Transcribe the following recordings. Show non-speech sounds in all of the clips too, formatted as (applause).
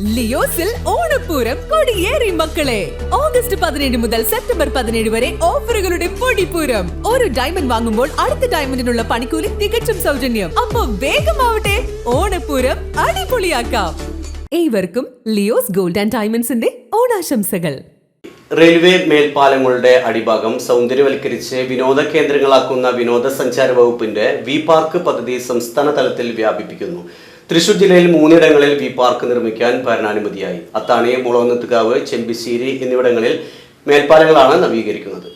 ലിയോസിൽ ഓണപ്പൂരം കൊടിയേറി മക്കളെ. ഓഗസ്റ്റ് പതിനേഴ് മുതൽ സെപ്റ്റംബർ പതിനേഴ് വരെ ഓഫറുകളുടെ പൊടിപ്പൂരം. ഒരു ഡയമണ്ട് വാങ്ങുമ്പോൾ അടുത്ത ഡയമണ്ടിനുള്ള പണിക്കൂലി തികച്ചും സൗജന്യം. അപ്പൊ വേഗമാവട്ടെ ഓണപ്പൂരം അടിപൊളിയാക്കാം. ഏവർക്കും ലിയോസ് ഗോൾഡ് ആൻഡ് ഡയമണ്ട്സിന്റെ ഓണാശംസകൾ. റെയിൽവേ മേൽപ്പാലങ്ങളുടെ അടിഭാഗം സൗന്ദര്യവൽക്കരിച്ച് വിനോദ കേന്ദ്രങ്ങളാക്കുന്ന വിനോദസഞ്ചാര വകുപ്പിന്റെ വി പാർക്ക് പദ്ധതി സംസ്ഥാന തലത്തിൽ വ്യാപിപ്പിക്കുന്നു. തൃശൂർ ജില്ലയിൽ മൂന്നിടങ്ങളിൽ വി പാർക്ക് നിർമ്മിക്കാൻ ഭരണാനുമതിയായി. അത്താണി മുളവന്നത്തുകാവ് ചെമ്പിശ്ശേരി എന്നിവിടങ്ങളിൽ മേൽപ്പാലങ്ങളാണ് നവീകരിക്കുന്നത്.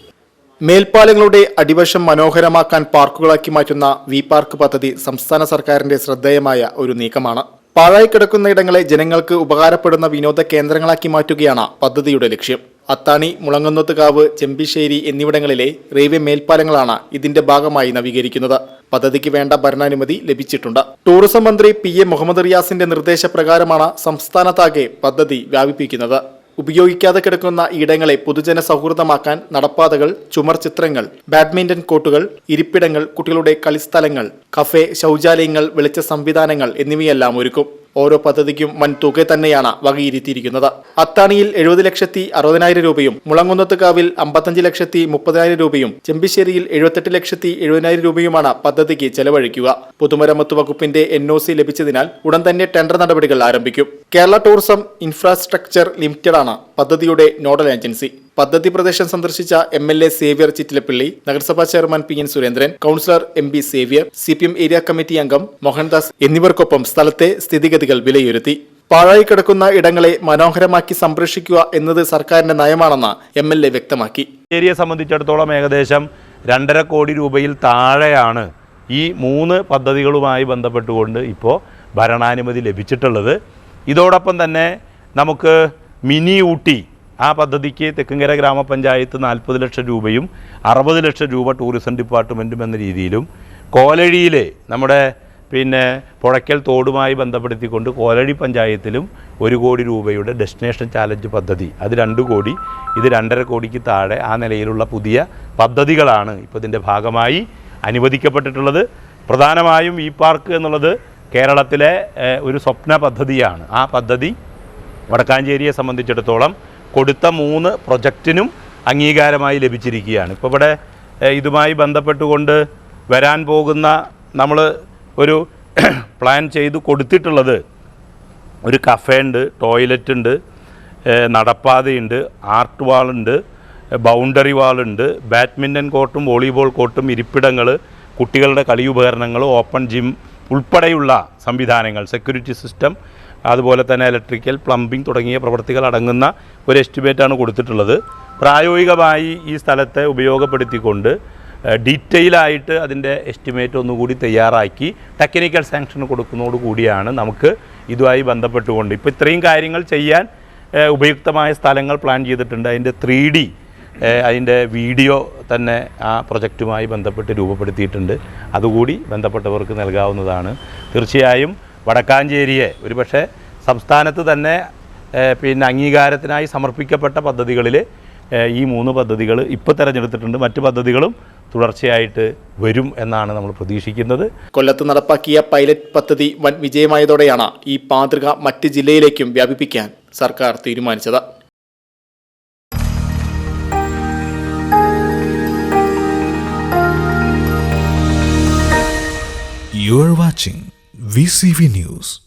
മേൽപ്പാലങ്ങളുടെ അടിവശം മനോഹരമാക്കാൻ പാർക്കുകളാക്കി മാറ്റുന്ന വി പാർക്ക് പദ്ധതി സംസ്ഥാന സർക്കാരിന്റെ ശ്രദ്ധേയമായ ഒരു നീക്കമാണ്. പാഴായി കിടക്കുന്ന ഇടങ്ങളെ ജനങ്ങൾക്ക് ഉപകാരപ്പെടുന്ന വിനോദ കേന്ദ്രങ്ങളാക്കി മാറ്റുകയാണ് പദ്ധതിയുടെ ലക്ഷ്യം. അത്താണി മുളങ്ങുന്നത്തുകാവ് ചെമ്പിശ്ശേരി എന്നിവിടങ്ങളിലെ റെയിൽവേ മേൽപ്പാലങ്ങളാണ് ഇതിന്റെ ഭാഗമായി നവീകരിക്കുന്നത്. പദ്ധതിക്ക് വേണ്ട ഭരണാനുമതി ലഭിച്ചിട്ടുണ്ട്. ടൂറിസം മന്ത്രി പി എ മുഹമ്മദ് റിയാസിന്റെ നിർദ്ദേശപ്രകാരമാണ് സംസ്ഥാനത്താകെ പദ്ധതി വ്യാപിപ്പിക്കുന്നത്. ഉപയോഗിക്കാതെ കിടക്കുന്ന ഇടങ്ങളെ പൊതുജന സൗഹൃദമാക്കാൻ നടപ്പാതകൾ ചുമർ ചിത്രങ്ങൾ ബാഡ്മിന്റൺ കോർട്ടുകൾ ഇരിപ്പിടങ്ങൾ കുട്ടികളുടെ കളിസ്ഥലങ്ങൾ കഫേ ശൗചാലയങ്ങൾ വെളിച്ച സംവിധാനങ്ങൾ എന്നിവയെല്ലാം ഒരുക്കും. ഓരോ പദ്ധതിക്കും വൻ തുക തന്നെയാണ് വകയിരുത്തിയിരിക്കുന്നത്. അത്താണിയിൽ എഴുപത് ലക്ഷത്തി അറുപതിനായിരം രൂപയും മുളങ്കുന്നത്തുകാവിൽ അമ്പത്തഞ്ച് ലക്ഷത്തി മുപ്പതിനായിരം രൂപയും ചെമ്പിശ്ശേരിയിൽ എഴുപത്തെട്ട് ലക്ഷത്തി എഴുപതിനായിരം രൂപയുമാണ് പദ്ധതിക്ക് ചെലവഴിക്കുക. പൊതുമരാമത്ത് വകുപ്പിന്റെ എൻ ഒ സി ലഭിച്ചതിനാൽ ഉടൻ തന്നെ ടെൻഡർ നടപടികൾ ആരംഭിക്കും. കേരള ടൂറിസം ഇൻഫ്രാസ്ട്രക്ചർ ലിമിറ്റഡാണ് പദ്ധതിയുടെ നോഡൽ ഏജൻസി. പദ്ധതി പ്രദേശം സന്ദർശിച്ച M L A Xavier Chittilappilly നഗരസഭാ chairman P N Surendran councillor M B Xavier C P M area committee അംഗം മോഹൻദാസ് എന്നിവർക്കൊപ്പം സ്ഥലത്തെ സ്ഥിതിഗതികൾ വിലയിരുത്തി. പാഴായി കിടക്കുന്ന ഇടങ്ങളെ മനോഹരമാക്കി സംരക്ഷിക്കുക എന്നത് സർക്കാരിന്റെ നയമാണെന്ന് എം എൽ എ വ്യക്തമാക്കി. ഏരിയ സംബന്ധിച്ചിടത്തോളം ഏകദേശം രണ്ടര കോടി രൂപയിൽ താഴെയാണ് ഈ മൂന്ന് പദ്ധതികളുമായി ബന്ധപ്പെട്ടുകൊണ്ട് ഇപ്പോൾ ഭരണാനുമതി ലഭിച്ചിട്ടുള്ളത്. ഇതോടൊപ്പം തന്നെ നമുക്ക് മിനി ഊട്ടി ആ പദ്ധതിക്ക് തെക്കുംകര ഗ്രാമപഞ്ചായത്ത് നാൽപ്പത് ലക്ഷം രൂപയും അറുപത് ലക്ഷം രൂപ ടൂറിസം ഡിപ്പാർട്ട്മെന്റും എന്ന രീതിയിലും കോലഴിയിലെ നമ്മുടെ പിന്നെ പുഴയ്ക്കൽ തോടുമായി ബന്ധപ്പെടുത്തിക്കൊണ്ട് കോലഴി പഞ്ചായത്തിലും ഒരു കോടി രൂപയുടെ ഡെസ്റ്റിനേഷൻ ചാലഞ്ച് പദ്ധതി. അത് രണ്ട് കോടി. ഇത് രണ്ടര കോടിക്ക് താഴെ ആ നിലയിലുള്ള പുതിയ പദ്ധതികളാണ് ഇപ്പോൾ ഇതിന്റെ ഭാഗമായി അനുവദിക്കപ്പെട്ടിട്ടുള്ളത്. പ്രധാനമായും ഈ പാർക്ക് എന്നുള്ളത് കേരളത്തിലെ ഒരു സ്വപ്ന പദ്ധതിയാണ്. ആ പദ്ധതി വടക്കാഞ്ചേരിയെ സംബന്ധിച്ചിടത്തോളം കൊടുത്ത മൂന്ന് പ്രൊജക്റ്റിനും അംഗീകാരമായി ലഭിച്ചിരിക്കുകയാണ്. ഇപ്പോൾ ഇവിടെ ഇതുമായി ബന്ധപ്പെട്ടുകൊണ്ട് വരാൻ പോകുന്ന നമ്മൾ ഒരു (clears throat) പ്ലാൻ ചെയ്ത് കൊടുത്തിട്ടുള്ളത് ഒരു കഫേ ഉണ്ട് ടോയ്ലറ്റ് ഉണ്ട് നടപ്പാതയുണ്ട് ആർട്ട് വാളുണ്ട് ബൗണ്ടറി വാളുണ്ട് ബാഡ്മിന്റൺ കോർട്ടും വോളിബോൾ കോർട്ടും ഇരിപ്പിടങ്ങൾ കുട്ടികളുടെ കളി ഉപകരണങ്ങൾ ഓപ്പൺ ജിം ഉൾപ്പെടെയുള്ള സംവിധാനങ്ങൾ സെക്യൂരിറ്റി സിസ്റ്റം അതുപോലെ തന്നെ ഇലക്ട്രിക്കൽ പ്ലംബിംഗ് തുടങ്ങിയ പ്രവൃത്തികൾ അടങ്ങുന്ന ഒരു എസ്റ്റിമേറ്റാണ് കൊടുത്തിട്ടുള്ളത്. പ്രായോഗികമായി ഈ സ്ഥലത്തെ ഉപയോഗപ്പെടുത്തിക്കൊണ്ട് ഡീറ്റെയിൽ ആയിട്ട് അതിന്റെ എസ്റ്റിമേറ്റ് ഒന്നുകൂടി തയ്യാറാക്കി ടെക്നിക്കൽ സാങ്ഷൻ കൊടുക്കുന്നതോട് കൂടിയാണ് നമുക്ക് ഇതുമായി ബന്ധപ്പെട്ടുകൊണ്ട്. ഇപ്പോൾ ഇത്രയും കാര്യങ്ങൾ ചെയ്യാൻ ഉപയുക്തമായ സ്ഥലങ്ങൾ പ്ലാൻ ചെയ്തിട്ടുണ്ട്. അതിന്റെ ത്രീ ഡി അതിന്റെ വീഡിയോ തന്നെ ആ പ്രൊജക്റ്റുമായി ബന്ധപ്പെട്ട് രൂപപ്പെടുത്തിയിട്ടുണ്ട്. അതുകൂടി ബന്ധപ്പെട്ടവർക്ക് നൽകാവുന്നതാണ്. തീർച്ചയായും വടക്കാഞ്ചേരിയെ ഒരുപക്ഷെ സംസ്ഥാനത്ത് തന്നെ പിന്നെ അംഗീകാരത്തിനായി സമർപ്പിക്കപ്പെട്ട പദ്ധതികളിൽ ഈ മൂന്ന് പദ്ധതികൾ ഇപ്പോൾ തിരഞ്ഞെടുത്തിട്ടുണ്ട്. മറ്റ് പദ്ധതികളും തുടർച്ചയായിട്ട് വരും എന്നാണ് നമ്മൾ പ്രതീക്ഷിക്കുന്നത്. കൊല്ലത്ത് നടപ്പാക്കിയ പൈലറ്റ് പദ്ധതി വൻ വിജയമായതോടെയാണ് ഈ മാതൃക മറ്റ് ജില്ലയിലേക്കും വ്യാപിപ്പിക്കാൻ സർക്കാർ തീരുമാനിച്ചത്. You're watching VCV News.